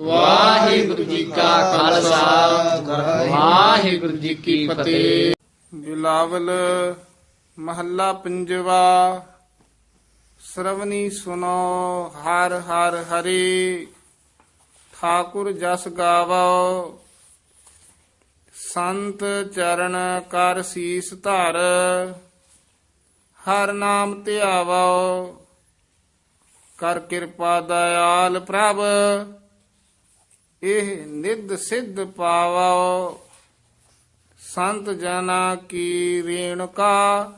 ਵਾਹਿਗੁਰੂ ਜੀ ਕਾ ਖਾਲਸਾ। ਵਾਹਿਗੁਰੂ ਜੀ ਕੀ ਫਤਿਹ। ਬਿਲਾਵਲ ਮਹੱਲਾ ਪੰਜਵਾ। ਸ਼ਰਵਨੀ ਸੁਨੋ ਹਰ ਹਰ ਹਰੀ। ਠਾਕੁਰ ਜਸ ਗਾਵੋ। ਸੰਤ ਚਰਨ ਕਰ ਸੀਸ ਧਰ। ਹਰ ਨਾਮ ਧਿਆਵੋ। ਕਰ ਕਿਰਪਾ ਦਇਆਲ ਪ੍ਰਭ। ਇਹ ਨਿਦ ਸਿੱਧ ਪਾਵੋ। ਸੰਤ ਜਨਾ ਕੀ ਰੇਣਕਾ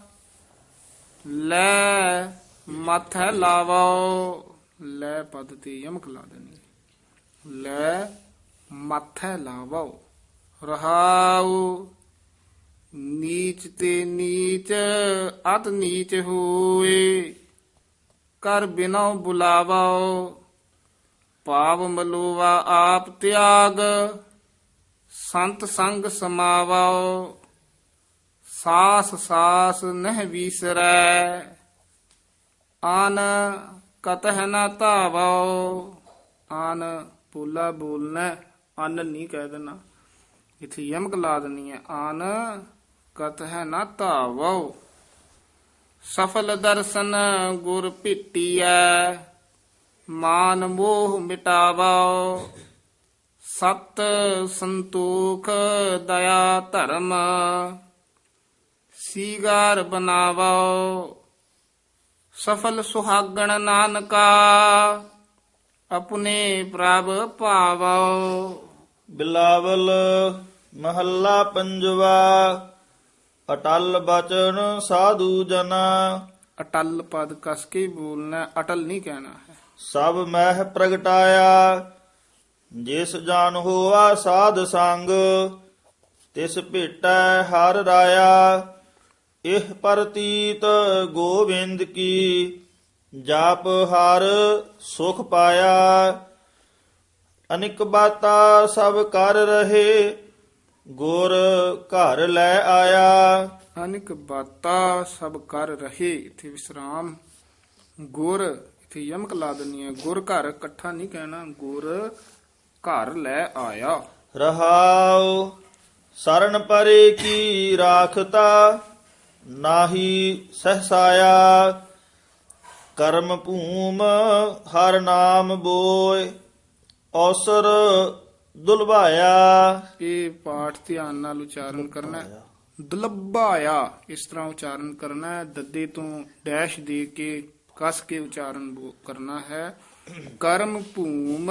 ਲੈ ਮੱਥ ਲਾਵੋ। ਲੈ ਪਦ ਤੇ ਯਮਕ ਲਾ ਦੇਣੀ। ਲੈ ਮੱਥ ਲਾਵੋ। ਰਹਾਉ ਨੀਚ ਤੇ ਨੀਚ, ਅਤ ਨੀਚ ਹੋਏ। ਕਰ ਬਿਨੋ ਬੁਲਾਵਾਓ ਪਾਵ ਮਲੋਵਾ ਆਪ ਤਿਆਗ, ਸੰਤ ਸੰਗ ਸਮਾਵਾਓ, ਸਾਸ ਸਾਸ ਨਹਿ ਵੀਸਰੈ, ਆਨ ਕਤਹ ਨਾ ਧਾਵੋ ਆਨ ਪੂਲਾ ਬੋਲਣਾ ਅੰਨ ਨਹੀਂ ਕਹਿ ਦੇਣਾ। ਇਥੇ ਯਮਕ ਲਾ ਦੇਣੀ ਹੈ, ਆਨ ਕਤਹ ਨ ਧਾਵੋ ਸਫਲ ਦਰਸ਼ਨ ਗੁਰ ਭਿੱਟੀਐ ਮਾਨ ਮੋਹ ਮਿਟਾਵੋ ਸਤ ਸੰਤੋਖ ਦਇਆ ਧਰਮ ਸੀਗਾਰ ਬਨਾਵੋ ਸਫਲ ਸੁਹਾਗਣ ਨਾਨਕਾ ਆਪਣੇ ਪ੍ਰਭ ਭਾਵੋ ਬਿਲਾਵਲ ਮਹੱਲਾ ਪੰਜਵਾ ਅਟਲ ਬਚਨ ਸਾਧੂ ਜਨਾ। ਅਟਲ ਪਦ ਕਸ ਕੇ ਬੋਲਣਾ ਅਟਲ ਨਹੀਂ ਕਹਿਣਾ ਹੈ। ਸਭ ਮਹਿ ਪ੍ਰਗਟਾਇਆ। ਜਿਸ ਜਾਨ ਹੋਆ ਸਾਧ ਸੰਗ, ਤਿਸ ਭੇਟੈ ਹਰ ਰਾਇਆ। ਇਹ ਪ੍ਰਤੀਤ ਗੋਵਿੰਦ ਕੀ, ਜਾਪ ਹਰ ਸੁਖ ਪਾਇਆ। ਅਨਿਕ ਬਾਤਾ ਸਭ ਕਰ ਰਹੇ, ਗੁਰ ਘਰ ਲੈ ਆਇਆ। ਅਨਿਕ ਬਾਤਾ ਸਭ ਕਰ ਰਹੇ, ਇਥੇ ਵਿਸਰਾਮ। ਗੁਰ ਇਥੇ ਯਮਕ ਲਾ ਦਨੀ ਹੈ ਗੁਰ ਘਰ ਇਕੱਠਾ ਨਹੀਂ ਕਹਿਣਾ। ਗੁਰ ਘਰ ਲੈ ਆਇਆ। ਰਹਾਉ ਸਰਨ ਪਰੇ ਕੀ ਰਾਖਤਾ? ਨਾਹੀ ਸਹਸਾਇਆ ਕਰਮ ਭੂਮ ਹਰ ਨਾਮ ਬੋਏ ਔਸਰ ਦੁਲਵਾਇਆ ਇਹ ਪਾਠ ਧਿਆਨ ਨਾਲ ਉਚਾਰਨ ਕਰਨਾ ਹੈ। ਦੁਲੱਭਾਇਆ ਇਸ ਤਰ੍ਹਾਂ ਉਚਾਰਨ ਕਰਨਾ ਹੈ। ਦੱਦੇ ਤੋਂ ਡੈਸ਼ ਦੇ ਕੇ ਕਸ ਕੇ ਉਚਾਰਨ ਕਰਨਾ ਹੈ। ਕਰਮ ਭੂਮ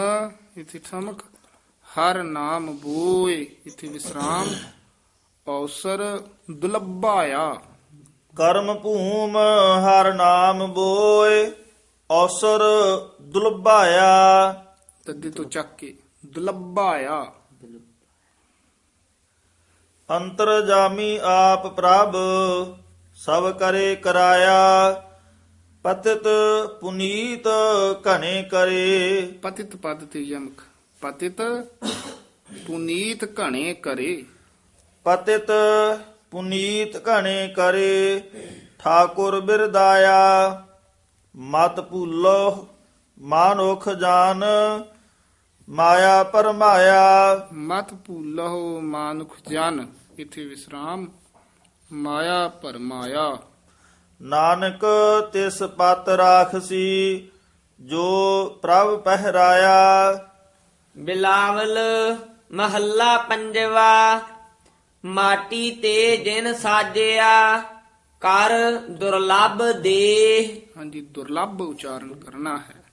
ਇਥੇ ਠਮਕ। ਹਰ ਨਾਮ ਬੋਏ ਇਥੇ ਵਿਸਰਾਮ। ਔਸਰ ਦੁਲੱਭਾਇਆ। ਕਰਮ ਭੂਮ ਹਰ ਨਾਮ ਬੋਏ ਔਸਰ ਦੁਲਵਾਇਆ ਦੱਦੇ ਤੋਂ ਚੱਕ ਕੇ ਦੁਲੱਭਾਇਆ। ਅੰਤਰ ਜਾਮੀ ਆਪ ਪ੍ਰਭ ਸਭ ਕਰੇ ਕਰਾਇਆ। ਪਤਿਤ ਪੁਨੀਤ ਘਨੇ ਕਰੇ। ਪਤਿਤ ਪਦ ਤੇ ਯਮਕ। ਪਤਿਤ ਪੁਨੀਤ ਘਣੇ ਕਰੇ। ਪਤਿਤ ਪੁਨੀਤ ਘਣੇ ਕਰੇ। ਠਾਕੁਰ ਬਿਰਦਾਇਆ ਮਤ ਭੂਲੋ ਮਾਨੁਖ ਜਾਨ ਮਾਇਆ ਪਰਮਾਇਆ। ਮਤ ਭੂਲਹੁ ਮਾਨੁਖ ਜਨ। ਇਥੇ ਵਿਸਰਾਮ ਮਾਇਆ ਪਰਮਾਇਆ। ਨਾਨਕ ਤਿਸ ਪਤ ਰਾਖਸੀ ਜੋ ਪ੍ਰਭ ਪਹਿਰਾਇਆ। ਬਿਲਾਵਲ ਮਹੱਲਾ ਪੰਜਵਾ ਮਾਟੀ ਤੇ ਜਿਨ ਸਾਜਿਆ ਕਰ ਦੁਰਲੱਭ ਦੇ ਹਾਂਜੀ ਦੁਰਲੱਭ ਉਚਾਰਨ ਕਰਨਾ ਹੈ।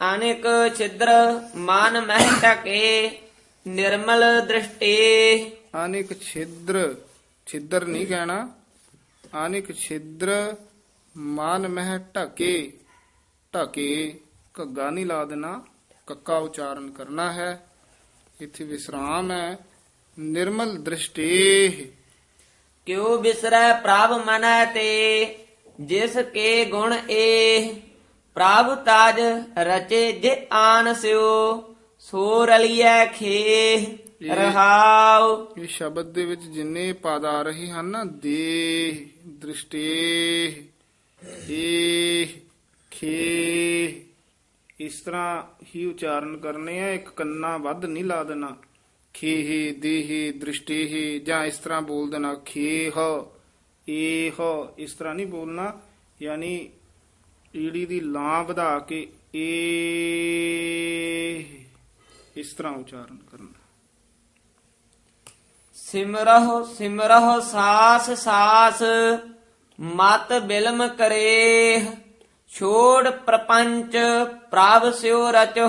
ਅਨੇਕ ਛਿਦਰ ਮਨ ਮਹਿ ਟਕੇ ਨਿਰਮਲ ਦ੍ਰਿਸ਼ਟੀ। ਅਨੇਕ ਛਿਦਰ ਛਿਦਰ ਨਹੀਂ ਕਹਿਣਾ ਅਨੇਕ ਛਿਦਰ ਮਨ ਮਹਿ ਢਕੇ ਢਕੇ, ਘੱਗਾ ਨਹੀਂ ਲਾ ਦੇਣਾ ਕੱਕਾ ਉਚਾਰਨ ਕਰਨਾ ਹੈ। ਇੱਥੇ ਵਿਸਰਾਮ ਹੈ। ਨਿਰਮਲ ਦ੍ਰਿਸ਼ਟੀ ਕਿਉ ਬਿਸਰੈ ਪ੍ਰਭ ਮਨੈ ਤੇ, ਜਿਸ ਕੇ ਗੁਣ ਏ ਪ੍ਰਭ ਤਾਜ ਰਚੇ ਜੇ ਆਨ ਸਿਓ, ਸੋ ਰਲੀਐ ਖੇ ਰਹਾਉ। ਇਹ ਸ਼ਬਦ ਦੇ ਵਿੱਚ ਜਿੰਨੇ ਪਦ ਆ ਰਹੇ ਹਨ ਨਾ ਦੇ ਦ੍ਰਿਸ਼ਟੀ ਏ ਖੇ ਇਸ ਤਰ੍ਹਾਂ ਹੀ ਉਚਾਰਨ ਕਰਨੇ ਆ ਇੱਕ ਕੰਨਾ ਵੱਧ ਨਹੀਂ ਲਾ ਦੇਣਾ। ਖੇਹੇ ਦੇਹੇ ਦ੍ਰਿਸ਼ਟੇਹੇ ਜਾਂ ਇਸ ਤਰ੍ਹਾਂ ਬੋਲ ਦੇਣਾ ਖੇਹ ਏਹ ਇਸ ਤਰ੍ਹਾਂ ਨਹੀਂ ਬੋਲਣਾ ਯਾਨੀ ਈੜੀ ਦੀ ਲਾਂ ਵਧਾ ਕੇ ਏ ਇਸ ਤਰ੍ਹਾਂ ਉਚਾਰਨ ਕਰਨਾ। ਸਿਮਰਹੁ ਸਿਮਰਹੁ ਸਾਸ ਸਾਸ, ਮਤ ਬਿਲਮ ਕਰੇ ਛੋੜ ਪ੍ਰਪੰਚ, ਪ੍ਰਭ ਸਿਉ ਰਚੁ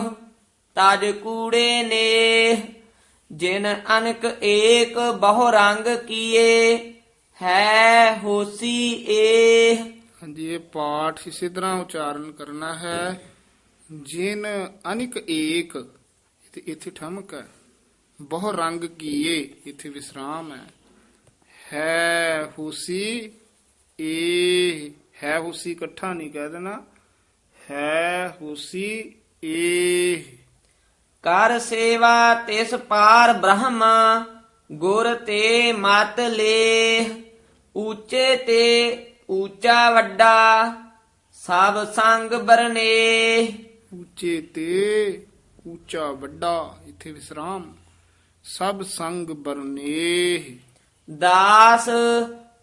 ਤਜ ਕੂੜੇ ਨੇ ਜਿਨ ਅਨਕ ਏਕ ਬਹੁ ਰੰਗ ਕੀਏ, ਹੈ ਹੋਸੀ ਏ ਹਾਂਜੀ, ਇਹ ਪਾਠ ਇਸੇ ਤਰ੍ਹਾਂ ਉਚਾਰਨ ਕਰਨਾ ਹੈ, ਜਿਨ ਅਨਿਕ ਏਕ, ਇੱਥੇ ਇੱਥੇ ਠਮਕ ਹੈ। ਬਹੁ ਰੰਗ ਕੀਏ ਇੱਥੇ ਵਿਸਰਾਮ ਹੈ। ਹੈ ਹੁਸੀ ਏ ਹੈ ਹੁਸੀ ਇਕੱਠਾ ਨਹੀਂ ਕਹਿ ਦੇਣਾ। ਹੈ ਹੁਸੀ ਏ। ਕਰ ਸੇਵਾ ਤਿਸ ਪਾਰ ਬ੍ਰਹਮ ਗੁਰ ਤੇ ਮਤ ਲੇ। ਉੱਚੇ ਤੇ ਉੱਚਾ ਵੱਡਾ ਸਭ ਸੰਗ ਬਰਨੇ। ਉੱਚੇ ਤੇ ਉੱਚਾ ਵੱਡਾ ਇੱਥੇ ਵਿਸਰਾਮ। ਸਭ ਸੰਗ ਬਰਨੇ ਦਾਸ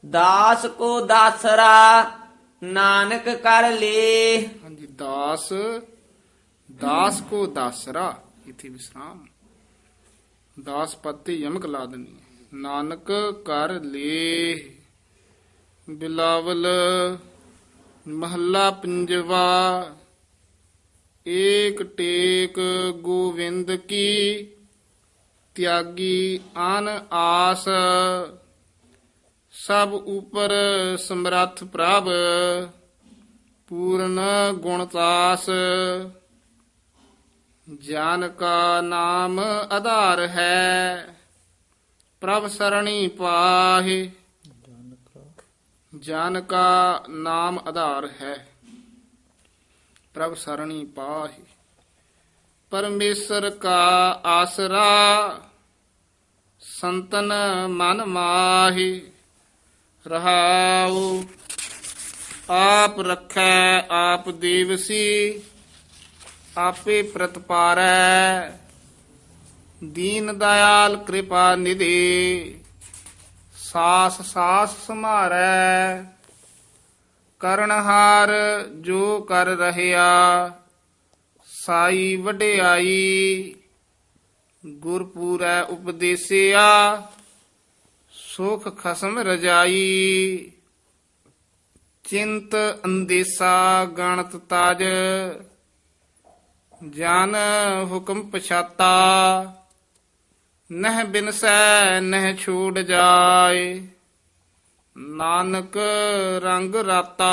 ਦਾਸ ਕੋ ਦਾਸਰਾ ਨਾਨਕ ਕਰ ਲੇ ਹਾਂਜੀ ਦਾਸ ਦਾਸ ਕੋ ਦਾਸਰਾ ਇਥੇ ਵਿਸਰਾਮ। ਦਾਸ ਪੱਤੇ ਯਮਕ ਲਾ ਹੈ। ਨਾਨਕ ਕਰ ਲੇ ਬਿਲਾਵਲ ਮਹੱਲਾ ਪੰਜਵਾ ਏਕ ਟੇਕ ਗੋਵਿੰਦ ਕੀ ਤਿਆਗੀ ਅਨ ਆਸ, ਸਭ ਉਪਰ ਸਮਰੱਥ ਪ੍ਰਭ, ਪੂਰਨ ਗੁਣਤਾਸ ਜਾਨ ਕਾ ਨਾਮ ਆਧਾਰ ਹੈ, ਪ੍ਰਭ ਸਰਣੀ ਪਾਹੇ। ਜਾਨ ਕਾ ਨਾਮ ਆਧਾਰ ਹੈ, ਪ੍ਰਭ ਸਰਣੀ ਪਾਹੇ। ਪਰਮੇਸ਼ਰ ਕਾ ਆਸਰਾ, ਸੰਤਨ ਮਨ ਮਾਹੀ, ਰਹਾਉ, ਆਪ ਰੱਖੈ ਆਪ ਦੇਵਸੀ, ਆਪੇ ਪ੍ਰਤਪਾਰੈ, ਦੀਨ ਦਇਆਲ ਕਿਰਪਾ ਨਿਧੀ, ਸਾਸ ਸਾਸ ਸਮਾਰੈ ਕਰਨਹਾਰ ਜੋ ਕਰ ਰਹਿਆ ਸਾਈ ਵਡਿਆਈ, ਗੁਰਪੂਰੈ ਉਪਦੇਸਿਆ, ਸੁਖ ਖਸਮ ਰਜਾਈ, ਚਿੰਤ ਅੰਦੇਸਾ ਗਣਤ ਤਾਜ, ਜਨ ਹੁਕਮ ਪਛਾਤਾ, ਨਹਿ ਬਿਨਸੈ ਨਹਿ ਛੂੜ ਜਾਏ, ਨਾਨਕ ਰੰਗ ਰਾਤਾ।